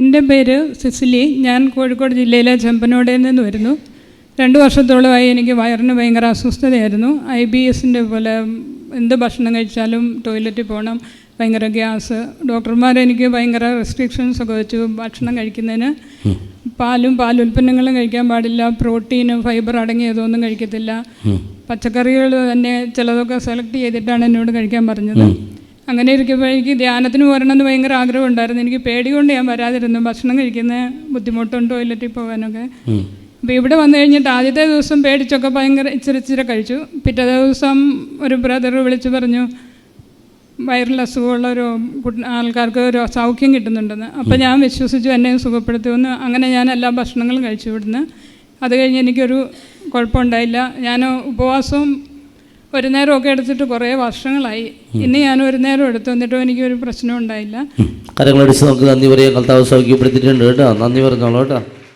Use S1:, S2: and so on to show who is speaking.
S1: എന്റെ പേര് സിസിലി. ഞാൻ കോഴിക്കോട് ജില്ലയിലെ ചെമ്പനോടയിൽ നിന്ന് വരുന്നു. രണ്ട് വർഷത്തോളമായി എനിക്ക് വയറിന് ഭയങ്കര അസ്വസ്ഥതയായിരുന്നു. ഐ ബി എസിന്റെ പോലെ എന്ത് ഭക്ഷണം കഴിച്ചാലും ടോയ്ലറ്റിൽ പോകണം ഭയങ്കര ഗ്യാസ്. ഡോക്ടർമാർ എനിക്ക് ഭയങ്കര റെസ്ട്രിക്ഷൻസ് ഒക്കെ വെച്ചു ഭക്ഷണം കഴിക്കുന്നതിന്. പാലും പാൽ ഉൽപ്പന്നങ്ങളും കഴിക്കാൻ പാടില്ല. പ്രോട്ടീന് ഫൈബർ അടങ്ങിയതൊന്നും കഴിക്കത്തില്ല. പച്ചക്കറികൾ തന്നെ ചിലതൊക്കെ സെലക്ട് ചെയ്തിട്ടാണ് എന്നോട് കഴിക്കാൻ പറഞ്ഞത്. അങ്ങനെ ഇരിക്കുമ്പോൾ എനിക്ക് ധ്യാനത്തിന് പോരണമെന്ന് ഭയങ്കര ആഗ്രഹം ഉണ്ടായിരുന്നു. എനിക്ക് പേടി കൊണ്ട് ഞാൻ വരാതിരുന്നു. ഭക്ഷണം കഴിക്കുന്ന ബുദ്ധിമുട്ടും ടോയ്ലറ്റിൽ പോകാനൊക്കെ. അപ്പോൾ ഇവിടെ വന്നു കഴിഞ്ഞിട്ട് ആദ്യത്തെ ദിവസം പേടിച്ചൊക്കെ ഭയങ്കര ഇച്ചിരി ഇച്ചിരി കഴിച്ചു. പിറ്റേ ദിവസം ഒരു ബ്രദർ വിളിച്ചു പറഞ്ഞു വൈറൽ അസുഖമുള്ള ഒരു കുട്ടി- ആൾക്കാർക്ക് ഒരു സൗഖ്യം കിട്ടുന്നുണ്ടെന്ന്. അപ്പോൾ ഞാൻ വിശ്വസിച്ചു എന്നെ സുഖപ്പെടുത്തുമെന്ന്. അങ്ങനെ ഞാൻ എല്ലാ ഭക്ഷണങ്ങളും കഴിച്ചു ഇവിടുന്ന്. അത് കഴിഞ്ഞ് എനിക്കൊരു കുഴപ്പമുണ്ടായില്ല. ഞാൻ ഉപവാസവും ഒരു നേരമൊക്കെ എടുത്തിട്ട് കുറേ വർഷങ്ങളായി. ഇന്ന് ഞാൻ ഒരു നേരം എടുത്തു വന്നിട്ടും എനിക്ക് ഒരു പ്രശ്നം ഉണ്ടായില്ല
S2: കരങ്ങളടിച്ച് നമുക്ക് നന്ദി പറയാം കർത്താവ് സൗഖ്യപ്പെടുത്തിയിട്ടുണ്ട് കേട്ടോ. നന്ദി പറഞ്ഞോളൂ കേട്ടോ.